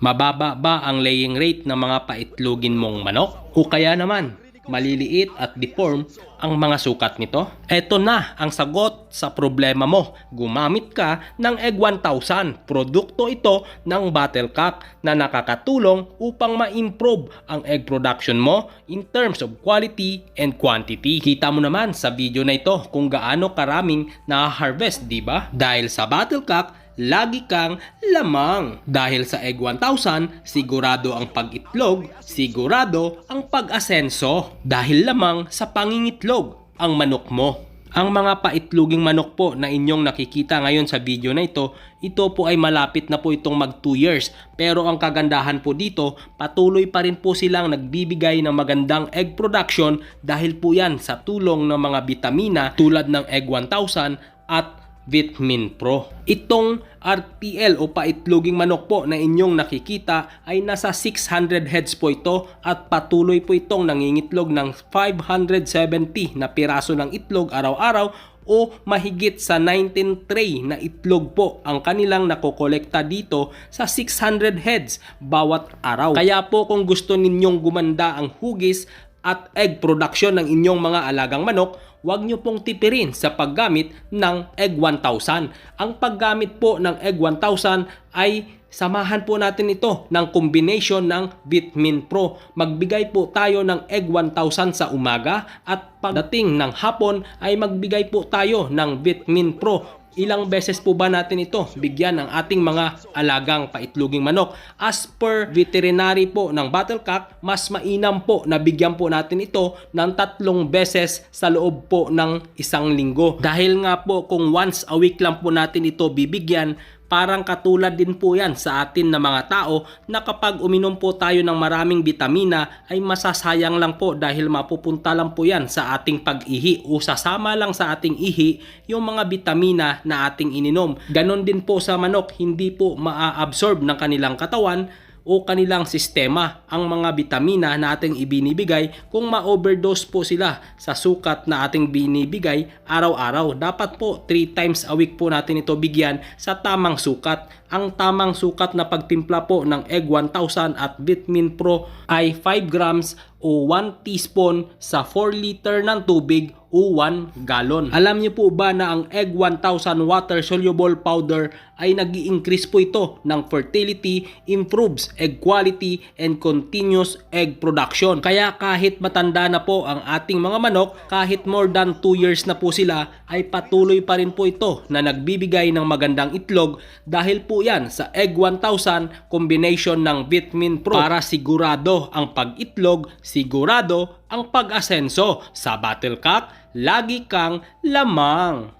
Mababa ba ang laying rate ng mga paitlogin mong manok? O kaya naman, maliliit at deform ang mga sukat nito? Eto na ang sagot sa problema mo. Gumamit ka ng Egg 1000. Produkto ito ng Battlecock na nakakatulong upang ma-improve ang egg production mo in terms of quality and quantity. Kita mo naman sa video na ito kung gaano karaming na-harvest, di ba? Dahil sa Battlecock, lagi kang lamang. Dahil sa Egg 1000, sigurado ang pag-itlog, sigurado ang pag-asenso. Dahil lamang sa pangingitlog ang manok mo. Ang mga paitloging manok po na inyong nakikita ngayon sa video na ito, ito po ay malapit na po itong mag 2 years. Pero ang kagandahan po dito, patuloy pa rin po silang nagbibigay ng magandang egg production dahil po yan sa tulong ng mga bitamina tulad ng Egg 1000 at Vitamin Pro. Itong RPL o paitloging manok po na inyong nakikita ay nasa 600 heads po ito at patuloy po itong nangingitlog ng 570 na piraso ng itlog araw-araw o mahigit sa 19 tray na itlog po ang kanilang nakokolekta dito sa 600 heads bawat araw. Kaya po kung gusto ninyong gumanda ang hugis at egg production ng inyong mga alagang manok, huwag nyo pong tipirin sa paggamit ng Egg 1000. Ang paggamit po ng Egg 1000 ay samahan po natin ito ng combination ng Vitamin Pro. Magbigay po tayo ng Egg 1000 sa umaga at pagdating ng hapon ay magbigay po tayo ng Vitamin Pro ilang beses po ba natin ito bigyan ng ating mga alagang paitloging manok. As per veterinary po ng Battlecock, mas mainam po na bigyan po natin ito ng tatlong beses sa loob po ng isang linggo. Dahil nga po kung once a week lang po natin ito bibigyan, parang katulad din po yan sa atin na mga tao na kapag uminom po tayo ng maraming bitamina ay masasayang lang po dahil mapupunta lang po yan sa ating pag-ihi o sasama lang sa ating ihi yung mga bitamina na ating ininom. Ganon din po sa manok, hindi po maa-absorb ng kanilang katawan o kanilang sistema ang mga bitamina na ating ibinibigay kung ma-overdose po sila sa sukat na ating binibigay araw-araw. Dapat po 3 times a week po natin ito bigyan sa tamang sukat. Ang tamang sukat na pagtimpla po ng Egg 1000 at Vitamin Pro ay 5 grams o 1 teaspoon sa 4 liter ng tubig o 1 gallon. Alam niyo po ba na ang Egg 1000 water soluble powder ay nag increase po ito ng fertility, improves egg quality, and continuous egg production. Kaya kahit matanda na po ang ating mga manok, kahit more than 2 years na po sila, ay patuloy pa rin po ito na nagbibigay ng magandang itlog dahil po yan sa Egg 1000 combination ng Vitamin Pro para sigurado ang pag-itlog, sigurado ang pag-asenso sa Battlecock, lagi kang lamang.